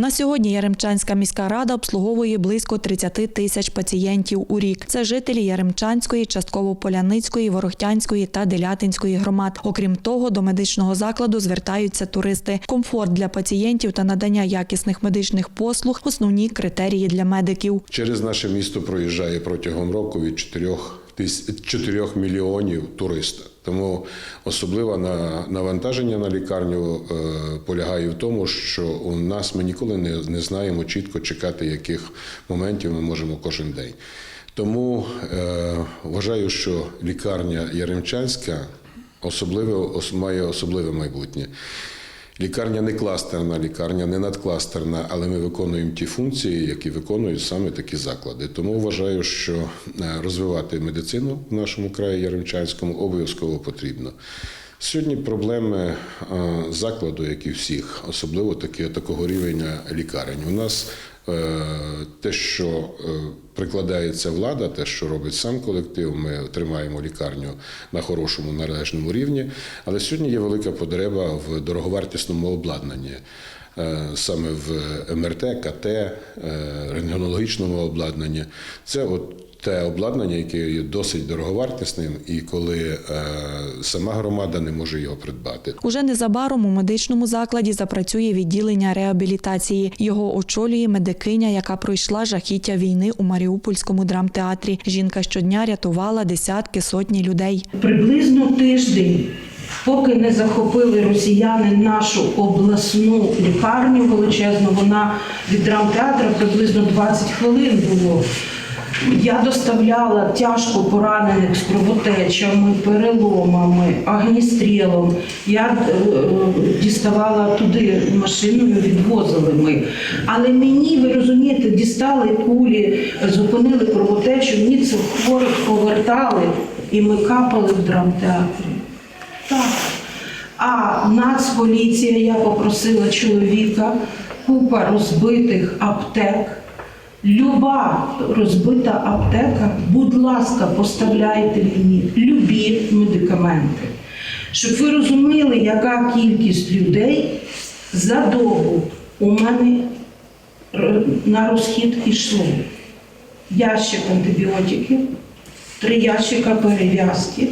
На сьогодні Яремчанська міська рада обслуговує близько 30 тисяч пацієнтів у рік. Це жителі Яремчанської, частково Поляницької, Ворохтянської та Делятинської громад. Окрім того, до медичного закладу звертаються туристи. Комфорт для пацієнтів та надання якісних медичних послуг основні критерії для медиків. Через наше місто проїжджає протягом року від 4, тис- 4 мільйонів туристів. Тому особливе на- навантаження на лікарню е, полягає в тому, що у нас ми ніколи не, знаємо чітко чекати, яких моментів ми можемо кожен день. Тому е, вважаю, що лікарня Яремчанська особливе, ос- має особливе майбутнє. Лікарня не кластерна, лікарня не надкластерна, але ми виконуємо ті функції, які виконують саме такі заклади. Тому вважаю, що е, розвивати медицину в нашому краї Яремчанському обов'язково потрібно. Сьогодні проблеми е, закладу, як і всіх, особливо такі, такого рівня лікарень. У нас те, що е, прикладається влада, те, що робить сам колектив, ми тримаємо лікарню на хорошому належному рівні. Але сьогодні є велика потреба в дороговартісному обладнанні. Е, Саме в МРТ, КТ, е, рентгенологічному обладнанні. Це от те обладнання, яке є досить дороговартісним, і коли е, сама громада не може його придбати. Уже незабаром у медичному закладі запрацює відділення реабілітації. Його очолює медикиня, яка пройшла жахіття війни у Маріупольському драмтеатрі. Жінка щодня рятувала десятки сотні людей. Приблизно тиждень, поки не захопили росіяни нашу обласну лікарню величезну, вона від драмтеатра приблизно 20 хвилин було. Я доставляла тяжко поранених з кровотечами, переломами, агністрілом. Я е, діставала туди машиною, відвозили ми. Але мені, ви розумієте, дістали кулі, зупинили кровотечу, мені цих хворих повертали і ми капали в драмтеатрі. А Нацполіція, я попросила чоловіка, купа розбитих аптек. Люба розбита аптека, будь ласка, поставляйте мені любі медикаменти. Щоб ви розуміли, яка кількість людей за добу у мене на розхід йшло. Ящик антибіотиків, три ящика перев'язки,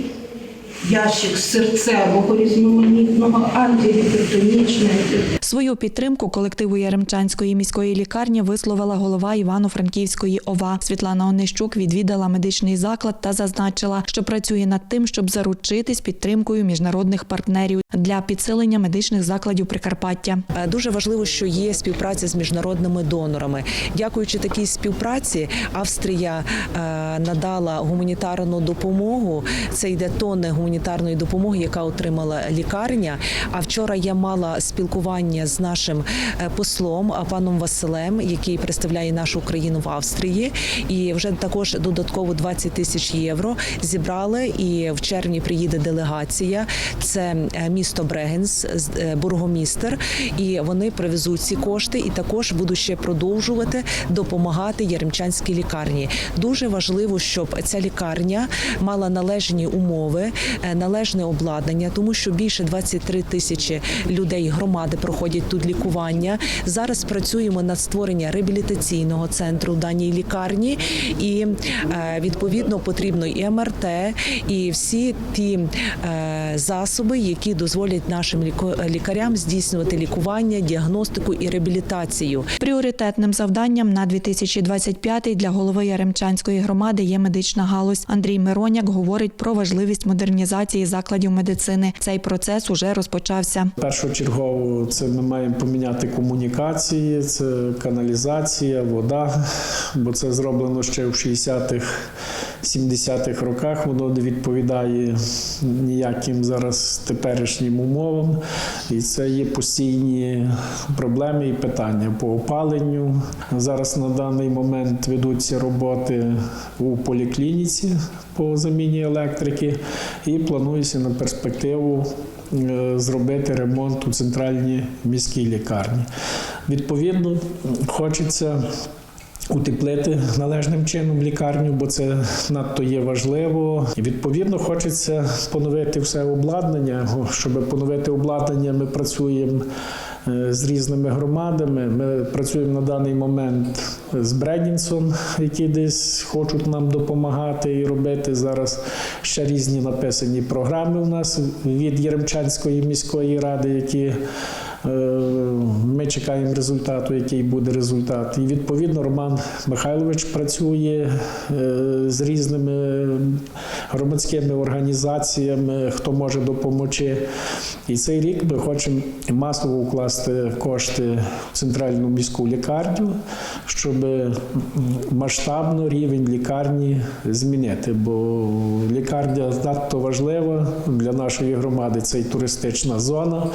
ящик серцевого різноманітного, антигіпертонічного. Свою підтримку колективу Яремчанської міської лікарні висловила голова Івано-Франківської ОВА. Світлана Онищук відвідала медичний заклад та зазначила, що працює над тим, щоб заручитись підтримкою міжнародних партнерів для підсилення медичних закладів Прикарпаття. Е, Дуже важливо, що є співпраця з міжнародними донорами. Дякуючи такій співпраці, Австрія е, надала гуманітарну допомогу. Це йде тонни гуманітарної допомоги, яка отримала лікарня. А вчора я мала спілкування з нашим е, послом а, паном Василем, який представляє нашу країну в Австрії. І вже також додатково 20 тисяч євро зібрали. І в червні приїде делегація. Це е, місто Брегенс, е, бургомістер, і вони привезуть ці кошти, і також будуть ще продовжувати допомагати Яремчанській лікарні. Дуже важливо, щоб ця лікарня мала належні умови, е, належне обладнання, тому що більше 23 тисячі людей громади проходять тут лікування. Зараз працюємо над створенням реабілітаційного центру в даній лікарні, і е, відповідно потрібно і МРТ, і всі ті е, засоби, які дозволять нашим лікарям здійснювати лікування, діагностику і реабілітацію. Пріоритетним завданням на 2025 для голови Яремчанської громади є медична галузь. Андрій Мироняк говорить про важливість модернізації закладів медицини. Цей процес уже розпочався. Першочергово це ми маємо поміняти комунікації, це каналізація, вода, бо це зроблено ще в 60-х, 70-х роках. Воно не відповідає ніяким зараз теперішнім умовам. І це є постійні проблеми і питання по опаленню. Зараз на даний момент ведуться роботи у поліклініці по заміні електрики, і планується на перспективу е, зробити ремонт у центральній міській лікарні. Відповідно, хочеться утеплити належним чином лікарню, бо це надто є важливо. І відповідно хочеться поновити все обладнання. Щоб поновити обладнання, ми працюємо е, з різними громадами. Ми працюємо на даний момент з Бредінсон, які десь хочуть нам допомагати і робити зараз ще різні написані програми у нас від Єремчанської міської ради, які ми чекаємо результату, який буде результат. І відповідно Роман Михайлович працює е, з різними громадськими організаціями, хто може допомогти. І цей рік ми хочемо масово вкласти кошти в центральну міську лікарню, щоб масштабно рівень лікарні змінити. Бо лікарня надто важлива для нашої громади. Це і туристична зона.